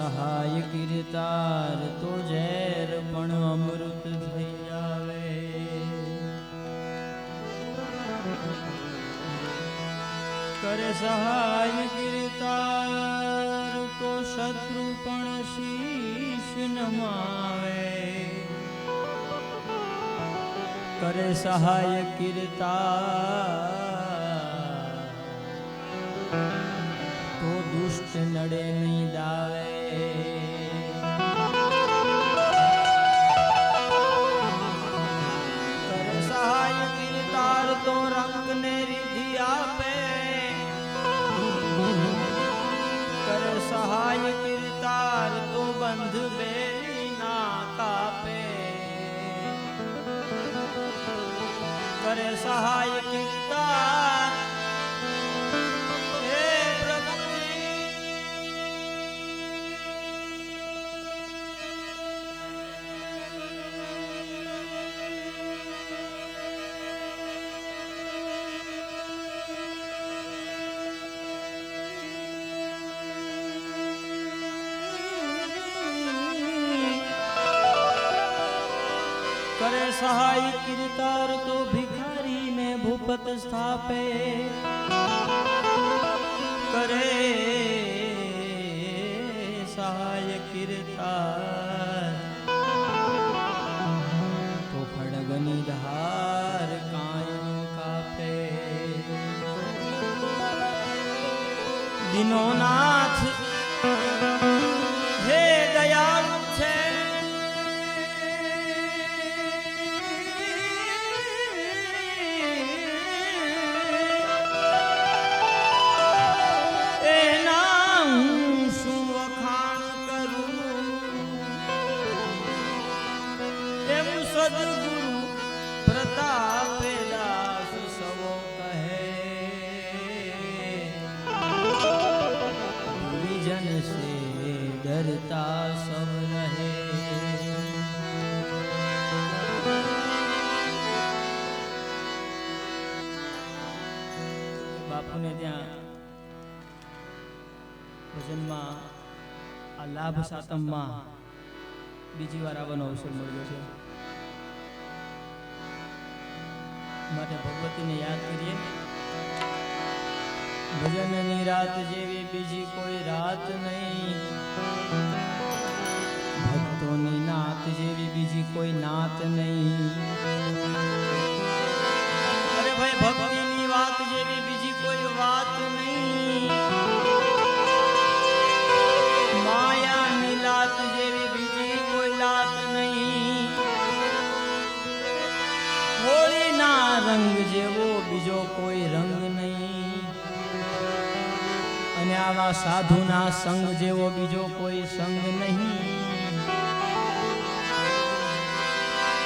સહાય કીર્તાર તો ઝેર પણ અમૃત થઈ જાવે કરે સહાય કીર્તાર તો શત્રુ પણ શીશ નમાવે કરે સહાય કીર્તાર તો દુષ્ટ નડે નહીં દાવે સહાય સહાય કિરતાર તો ભિખારી ને ભૂપત સ્થાપે કરે સહાય કિરતાર તો ખડગની ધાર કાયમ કાપે દિનોનાથ બાપુને ત્યાં ભજનમાં આ લાભ સાતમમાં બીજી વાર આવવાનો અવસર મળ્યો છે. માટે ભગવતીને યાદ કરીએ. ભજનની રાત જેવી બીજી કોઈ રાત નહીં. ભક્તોની નાત જેવી બીજી કોઈ નાત નહીં. સાધુના સંગ જેવો બીજો કોઈ સંગ નહીં.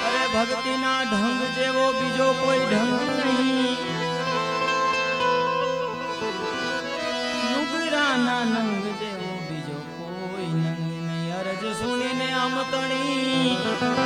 અરે ભક્તિના ઢંગ જેવો બીજો કોઈ ઢંગ નહીં. નુગરાના નંગ જેવો બીજો કોઈ નંગ નહીં. અરજ સુણીને આમતણી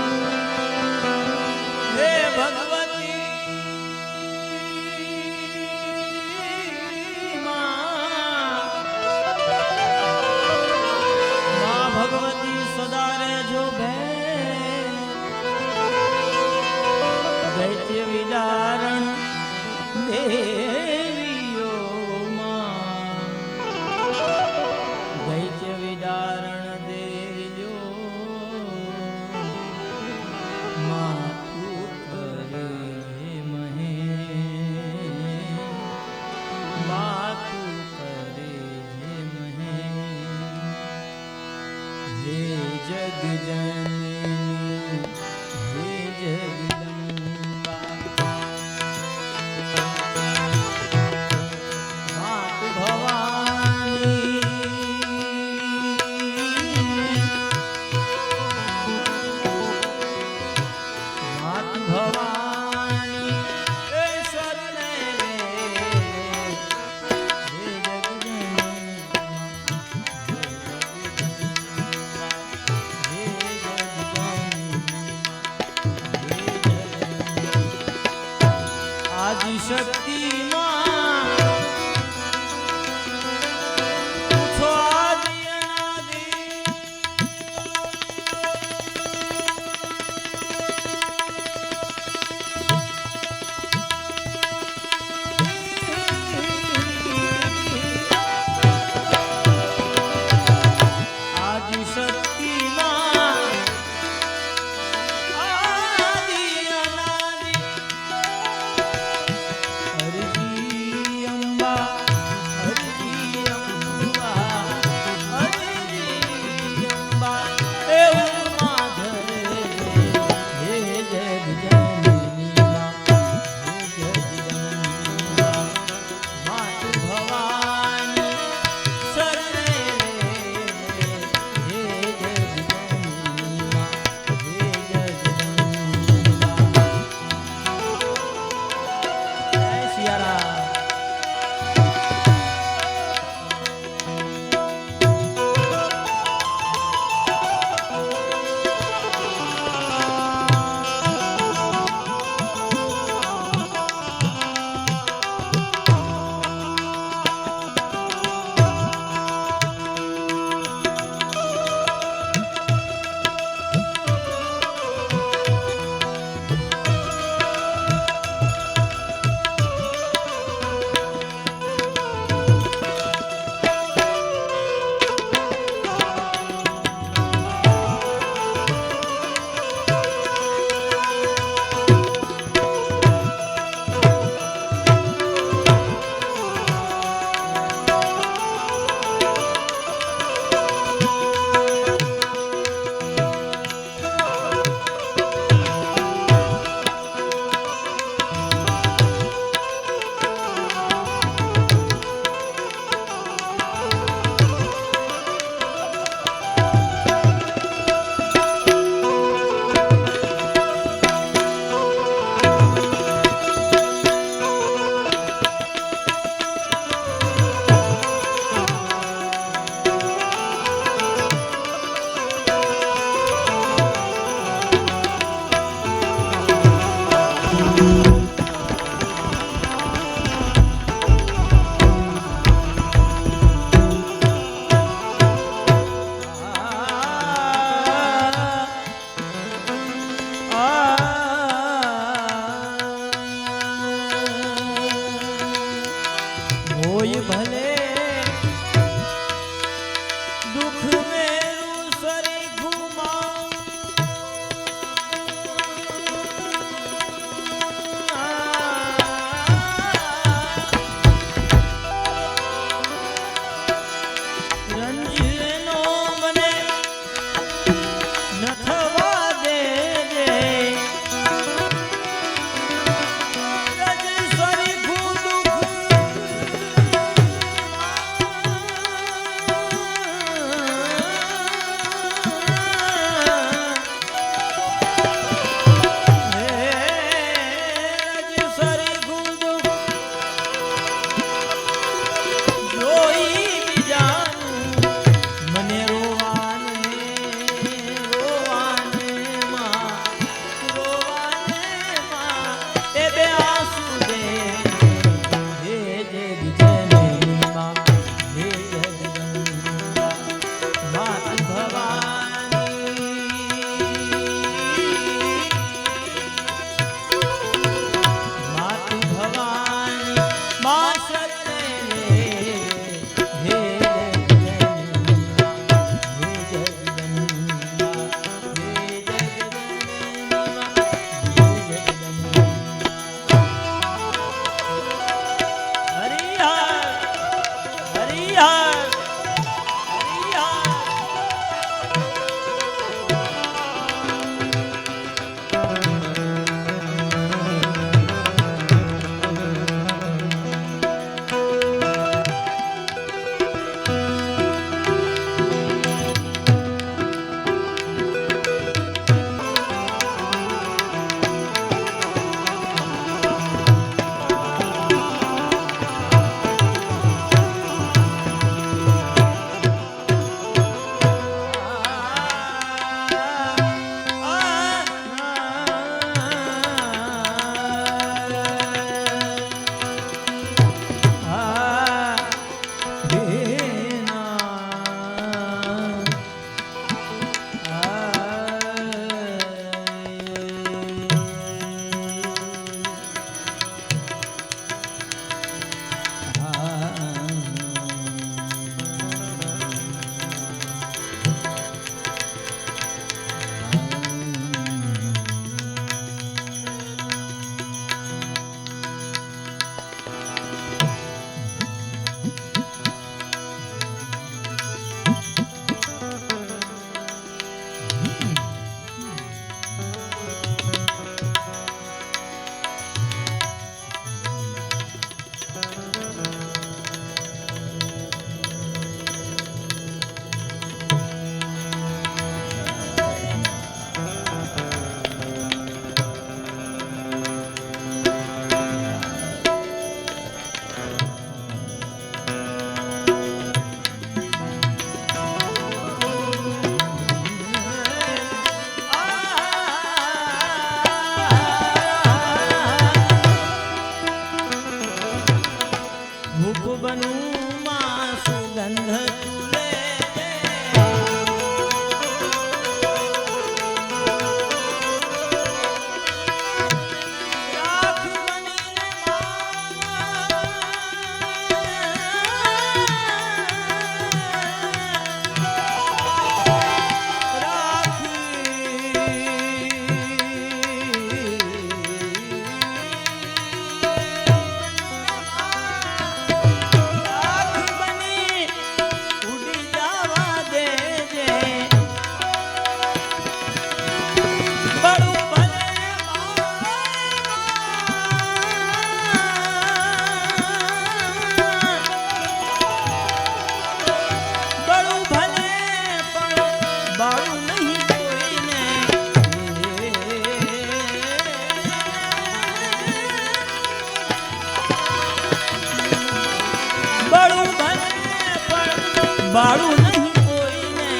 સંભાળું નહીં કોઈને.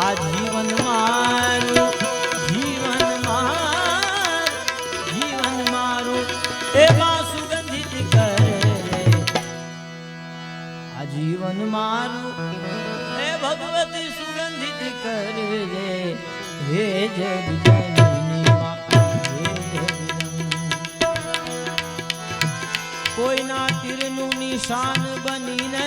આ જીવન મારું જીવન મારું જીવન મારું એમાં સુગંધિત કરે. આ જીવન મારું એ ભગવતી સુગંધિત કરે. હે જગજન. કોઈના તીરનું નિશાન બનીને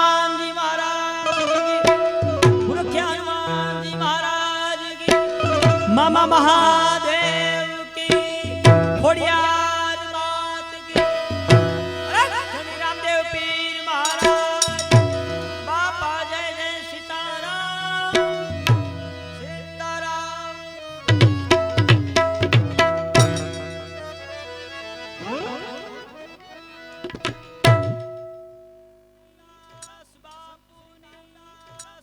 Mama mama.